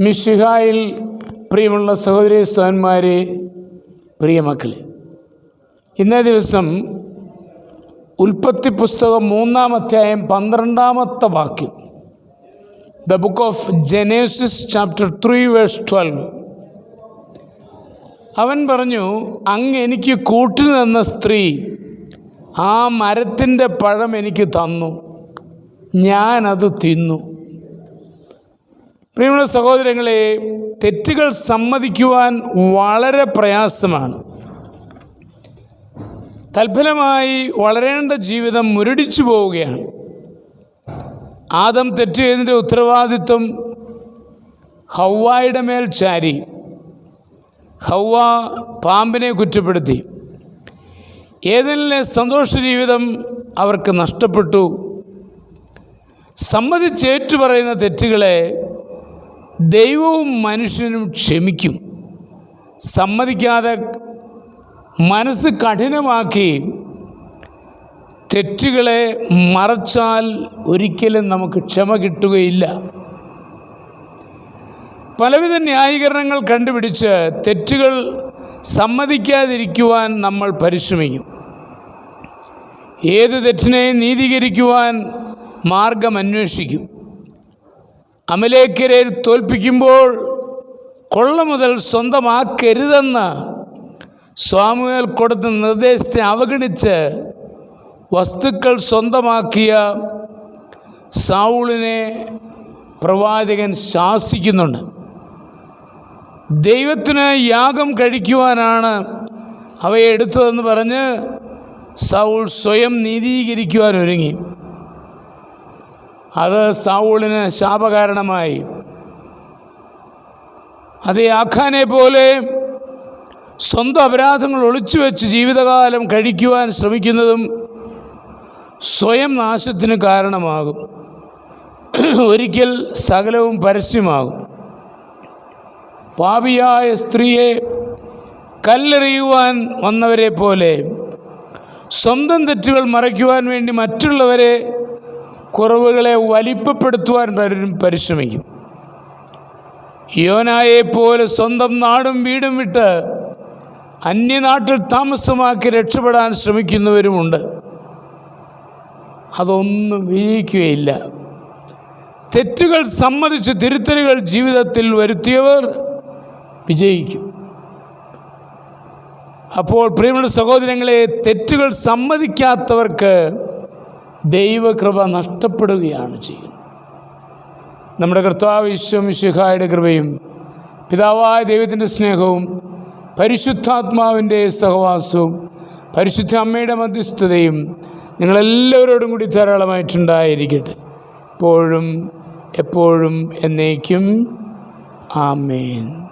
മിഷിഹായിൽ പ്രിയമുള്ള സഹോദരി പ്രിയ മക്കളെ ഇന്നേ ദിവസം ഉൽപ്പത്തി പുസ്തകം മൂന്നാം അധ്യായം പന്ത്രണ്ടാമത്തെ വാക്യം the book of Genesis chapter three verse twelve അവൻ പറഞ്ഞു അങ്ങ് എനിക്ക് കൂട്ടിൽ നിന്ന സ്ത്രീ ആ മരത്തിന്റെ പഴം എനിക്ക് തന്നു. ഞാനത് തിന്നു. പ്രിയമുള്ള സഹോദരങ്ങളെ തെറ്റുകൾ സമ്മതിക്കുവാൻ വളരെ പ്രയാസമാണ്. തൽഫലമായി വളരേണ്ട ജീവിതം മുരടിച്ചു പോവുകയാണ്. ആദം തെറ്റ് ചെയ്തതിന്റെ ഉത്തരവാദിത്വം ഹൗവായുടെ മേൽ ചാരി. ഹൗവ പാമ്പിനെ കുറ്റപ്പെടുത്തി. ഏതെങ്കിലും സന്തോഷ ജീവിതം അവർക്ക് നഷ്ടപ്പെട്ടു. സമ്മതിച്ചേറ്റു പറയുന്ന തെറ്റുകളെ ദൈവവും മനുഷ്യനും ക്ഷമിക്കും. സമ്മതിക്കാതെ മനസ്സ് കഠിനമാക്കി തെറ്റുകളെ മറച്ചാൽ ഒരിക്കലും നമുക്ക് ക്ഷമ കിട്ടുകയില്ല. പലവിധ ന്യായീകരണങ്ങൾ കണ്ടുപിടിച്ച് തെറ്റുകൾ സമ്മതിക്കാതിരിക്കുവാൻ നമ്മൾ പരിശ്രമിക്കും. ഏത് തെറ്റിനെയും നീതീകരിക്കുവാൻ മാർഗം അന്വേഷിക്കും. അമലേക്കരെ തോൽപ്പിക്കുമ്പോൾ കൊള്ള മുതൽ സ്വന്തമാക്കരുതെന്ന് സ്വാമുവേൽ കൊടുത്ത നിർദ്ദേശത്തെ അവഗണിച്ച് വസ്തുക്കൾ സ്വന്തമാക്കിയ സൗളിനെ പ്രവാചകൻ ശാസിക്കുന്നുണ്ട്. ദൈവത്തിന് യാഗം കഴിക്കുവാനാണ് അവയെ എടുത്തതെന്ന് പറഞ്ഞ് സൗൾ സ്വയം നീതീകരിക്കുവാൻ ഒരുങ്ങി അത് സാവൂളിന് ശാപകാരണമായി. അതേ ആഖാനെ പോലെ സ്വന്തം അപരാധങ്ങൾ ഒളിച്ചു വെച്ച് ജീവിതകാലം കഴിക്കുവാൻ ശ്രമിക്കുന്നതും സ്വയം നാശത്തിന് കാരണമാകും. ഒരിക്കൽ സകലവും പരസ്യമാകും. പാപിയായ സ്ത്രീയെ കല്ലെറിയുവാൻ വന്നവരെ പോലെ സ്വന്തം തെറ്റുകൾ മറയ്ക്കുവാൻ വേണ്ടി മറ്റുള്ളവരെ കുറവുകളെ വലിപ്പപ്പെടുത്തുവാൻ പലരും പരിശ്രമിക്കും. യോനായെപ്പോലെ സ്വന്തം നാടും വീടും വിട്ട് അന്യനാട്ടിൽ താമസമാക്കി രക്ഷപ്പെടാൻ ശ്രമിക്കുന്നവരുമുണ്ട്. അതൊന്നും വിജയിക്കുകയില്ല. തെറ്റുകൾ സമ്മതിച്ച് തിരുത്തലുകൾ ജീവിതത്തിൽ വരുത്തിയവർ വിജയിക്കും. അപ്പോൾ പ്രിയമുള്ള സഹോദരങ്ങളെ തെറ്റുകൾ സമ്മതിക്കാത്തവർക്ക് ദൈവകൃപ നഷ്ടപ്പെടുകയാണ് ചെയ്യുന്നത്. നമ്മുടെ കർത്താവ് ശിഹായുടെ കൃപയും പിതാവായ ദൈവത്തിന്റെ സ്നേഹവും പരിശുദ്ധാത്മാവിന്റെ സഹവാസവും പരിശുദ്ധ അമ്മയുടെ മധ്യസ്ഥതയും നിങ്ങളെല്ലാവരോടും കൂടി ധാരാളമായിട്ടുണ്ടായിരിക്കട്ടെ. എപ്പോഴും എപ്പോഴും എന്നേക്കും ആമേൻ.